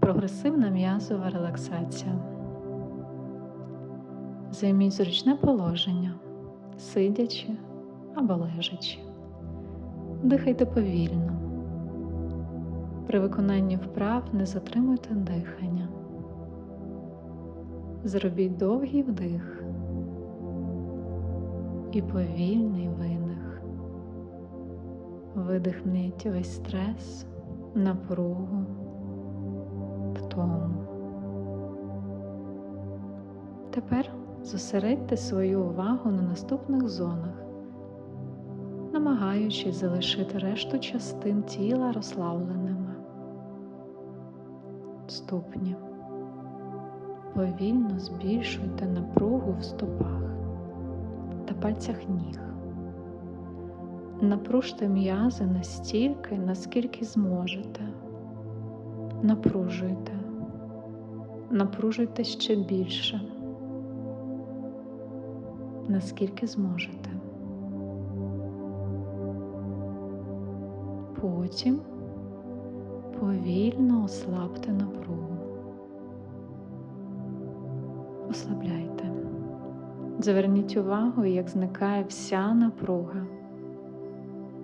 Прогресивна м'язова релаксація. Займіть зручне положення, сидячи або лежачи. Дихайте повільно. При виконанні вправ не затримуйте дихання. Зробіть довгий вдих і повільний видих. Видихніть весь стрес, напругу, втому. Тепер зосередьте свою увагу на наступних зонах, намагаючись залишити решту частин тіла розслабленими. Ступні. Повільно збільшуйте напругу в стопах та пальцях ніг. Напружте м'язи настільки, наскільки зможете. Напружуйте, напружуйте ще більше, наскільки зможете. Потім повільно ослабте напругу. Ослабляйте. Зверніть увагу, як зникає вся напруга.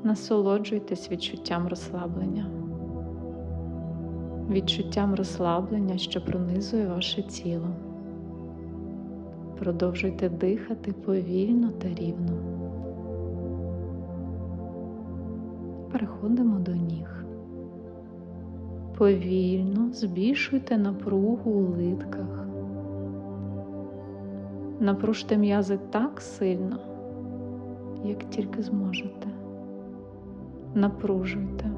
Насолоджуйтесь відчуттям розслаблення, відчуттям розслаблення, що пронизує ваше тіло. Продовжуйте дихати повільно та рівно. Переходимо до ніг. Повільно збільшуйте напругу у литках. Напружте м'язи так сильно, як тільки зможете. Напружуйте,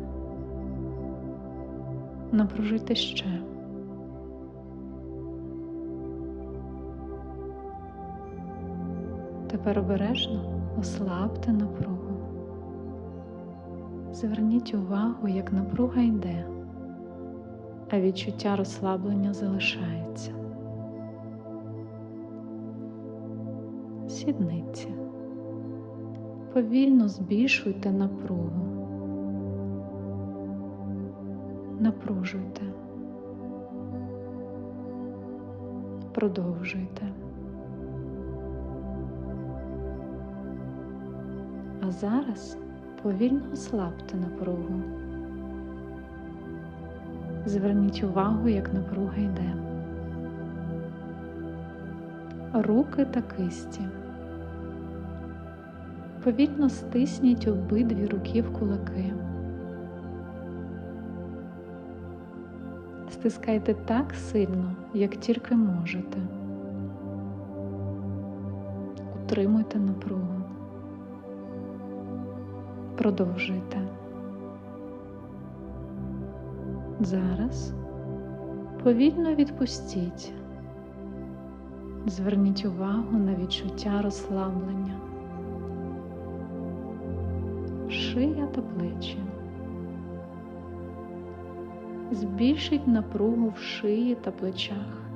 напружуйте ще. Тепер обережно ослабте напругу. Зверніть увагу, як напруга йде, а відчуття розслаблення залишається. Сідниці. Повільно збільшуйте напругу. Напружуйте. Продовжуйте. А зараз повільно ослабте напругу. Зверніть увагу, як напруга йде. Руки та кисті. Повільно стисніть обидві руки в кулаки. Стискайте так сильно, як тільки можете. Утримуйте напругу. Продовжуйте. Зараз повільно відпустіть. Зверніть увагу на відчуття розслаблення, шия та плечі. Збільшіть напругу в шиї та плечах.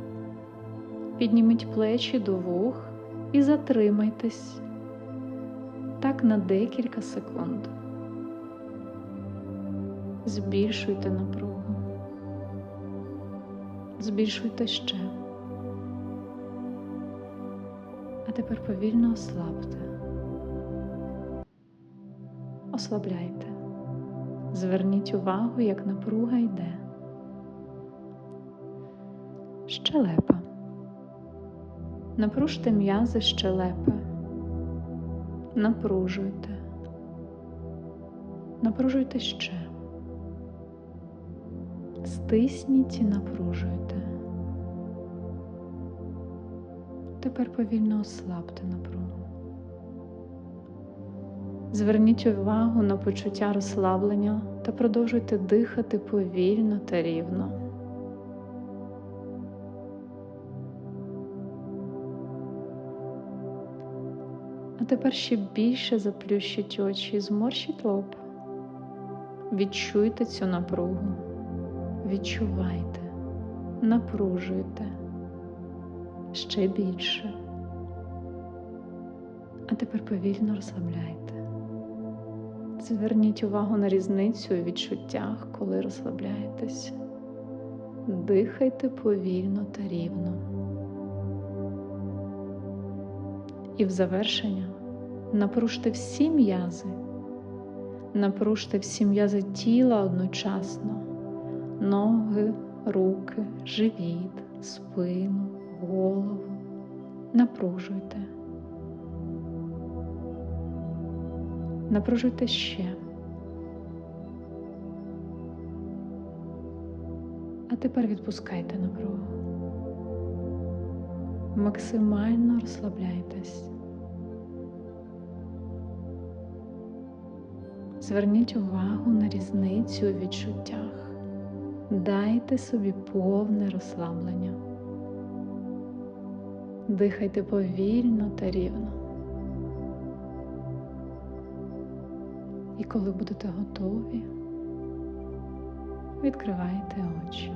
Підніміть плечі до вух і затримайтесь так на декілька секунд. Збільшуйте напругу. Збільшуйте ще. А тепер повільно ослабте. Ослабляйте. Зверніть увагу, як напруга йде. Щелепа. Напружте м'язи щелепи. Напружуйте. Напружуйте ще. Стисніть і напружуйте. Тепер повільно ослабте напругу. Зверніть увагу на почуття розслаблення та продовжуйте дихати повільно та рівно. А тепер ще більше заплющіть очі і зморщіть лоб. Відчуйте цю напругу. Відчувайте, напружуйте ще більше. А тепер повільно розслабляйте. Зверніть увагу на різницю у відчуттях, коли розслабляєтесь. дихайте повільно та рівно. І в завершення напружте всі м'язи, напружте всі м'язи тіла одночасно, ноги, руки, живіт, спину, голову. Напружуйте. Напружуйте ще. А тепер відпускайте напругу. Максимально розслабляйтесь. Зверніть увагу на різницю у відчуттях. Дайте собі повне розслаблення. Дихайте повільно та рівно. І коли будете готові, відкривайте очі.